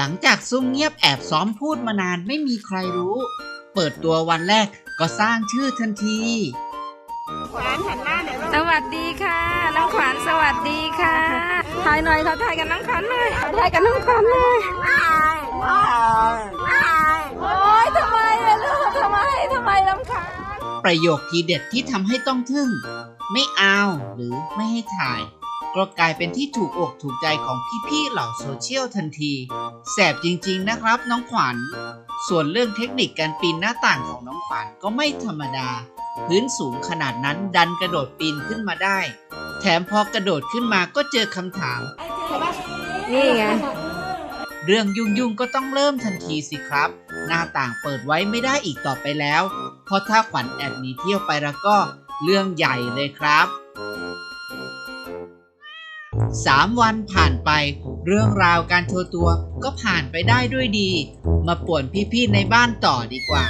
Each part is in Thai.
ลังจากซุ่มเงียบแอบซ้อมพูดมานานไม่มีใครรู้ เปิดตัววันแรกก็สร้างชื่อทันทีขวานหันหน้าหน่อยลูกสวัสดีค่ะน้องขวัญสวัสดีค่ะถ่ายหน่อยค่ะถ่ายกับน้องขวัญหน่อยถ่ายกับน้องขวัญหน่อยโอ๊ยทำไมอะลูกทำไมทำไมลำคาญประโยคทีเด็ดที่ทำให้ต้องทึ่ง ไม่เอาหรือไม่ให้ถ่าย ก็กลายเป็นที่ถูกอกถูกใจของพี่ๆเหล่าโซเชียลทันที แสบจริงๆนะครับน้องขวัญ ส่วนเรื่องเทคนิคการปีนหน้าต่างของน้องขวัญก็ไม่ธรรมดา พื้นสูงขนาดนั้นดันกระโดดปีนขึ้นมาได้ แถมพอกระโดดขึ้นมาก็เจอคำถาม นี่ไง เรื่องยุ่งๆก็ต้องเริ่มทันทีสิครับ หน้าต่างเปิดไว้ไม่ได้อีกต่อไปแล้ว เพราะถ้าขวัญแอบหนีเที่ยวไปแล้วก็เรื่องใหญ่เลยครับ สามวันผ่านไป เรื่องราวการโชว์ตัวก็ผ่านไปได้ด้วยดี มาป่วนพี่ๆในบ้านต่อดีกว่า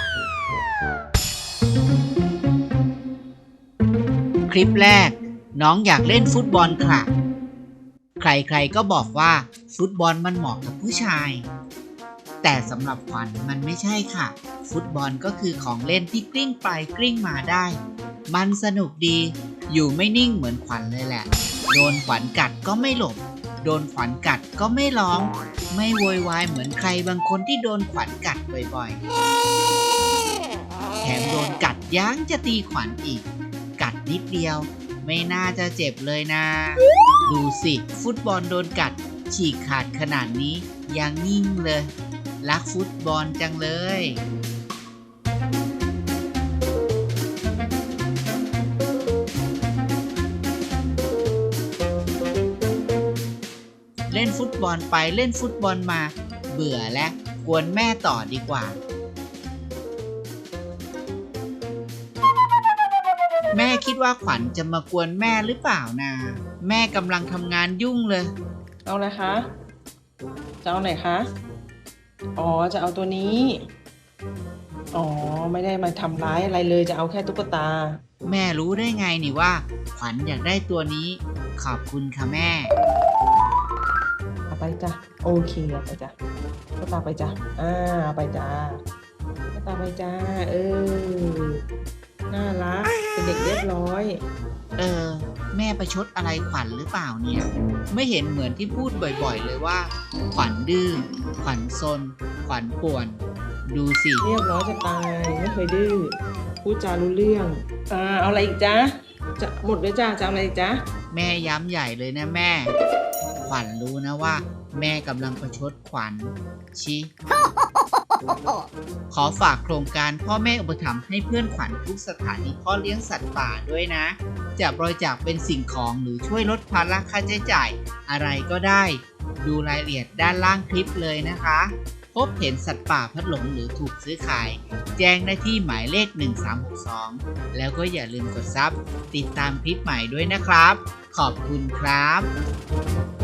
คลิปแรก น้องอยากเล่นฟุตบอลค่ะ ใครๆก็บอกว่าฟุตบอลมันเหมาะกับผู้ชาย แต่สำหรับขวัญมันไม่ใช่ค่ะ ฟุตบอลก็คือของเล่นที่กลิ้งไปกลิ้งมาได้ มันสนุกดีอยู่ไม่นิ่งเหมือนขวัญเลยแหละ โดนขวัญกัดก็ไม่หลบ โดนขวัญกัดก็ไม่ร้อง ไม่โวยวายเหมือนใครบางคนที่โดนขวัญกัดบ่อยๆ แถมโดนกัดยั้งจะตีขวัญอีก กัดนิดเดียว ไม่น่าจะเจ็บเลยนะ ดูสิ ฟุตบอลโดนกัด ฉีกขาดขนาดนี้ยังนิ่งเลย รักฟุตบอลจังเลย นฟุตบอลไปเล่นฟุตบอลมา เบื่อและกวนแม่ต่อดีกว่า แม่คิดว่าขวัญจะมากวนแม่หรือเปล่านะแม่กำลังทำงานยุ่งเลยเอาอะไรคะจะเอาไหนคะ อ๋อจะเอาตัวนี้ อ๋อไม่ได้มาทำร้ายอะไรเลยจะเอาแค่ตุ๊กตา แม่รู้ได้ไงนี่ว่า ขวัญอยากได้ตัวนี้ ขอบคุณค่ะแม่เอาไป จ้ะโอเคเอาไปจ้ะตุ๊กตาไปจ้ะอ่าเอาไปจ้ะตุ๊กตาไปจ้าเออน่ารักเป็นเด็กเรียบร้อย เออ แม่ประชดอะไรขวัญหรือเปล่าเนี่ย ไม่เห็นเหมือนที่พูดบ่อยๆ เลยว่า ขวัญดื้อขวัญซน ขวัญป่วน ดูสิเรียบร้อยจะตายไม่เคยดื้อพูดจารู้เรื่องอ่าเอาอะไรอีกจ๊ะจะหมดเลยจ้าจะเอาอะไรอีกจ๊ะแม่ย้ำใหญ่เลยนะแม่ ขวัญรู้นะว่า แม่กำลังประชดขวัญชิขอฝากโครงการพ่อแม่อุปถัมภ์ให้เพื่อนขวัญทุกสถานีพ่อเลี้ยงสัตว์ป่าด้วยนะ จะบริจาคเป็นสิ่งของหรือช่วยลดภาระค่าใช้จ่ายอะไรก็ได้ ดูรายละเอียดด้านล่างคลิปเลยนะคะ พบเห็นสัตว์ป่าพัดหลงหรือถูกซื้อขาย แจ้งได้ที่หมายเลข 1362 แล้วก็อย่าลืมกดซับติดตามคลิปใหม่ด้วยนะครับ ขอบคุณครับ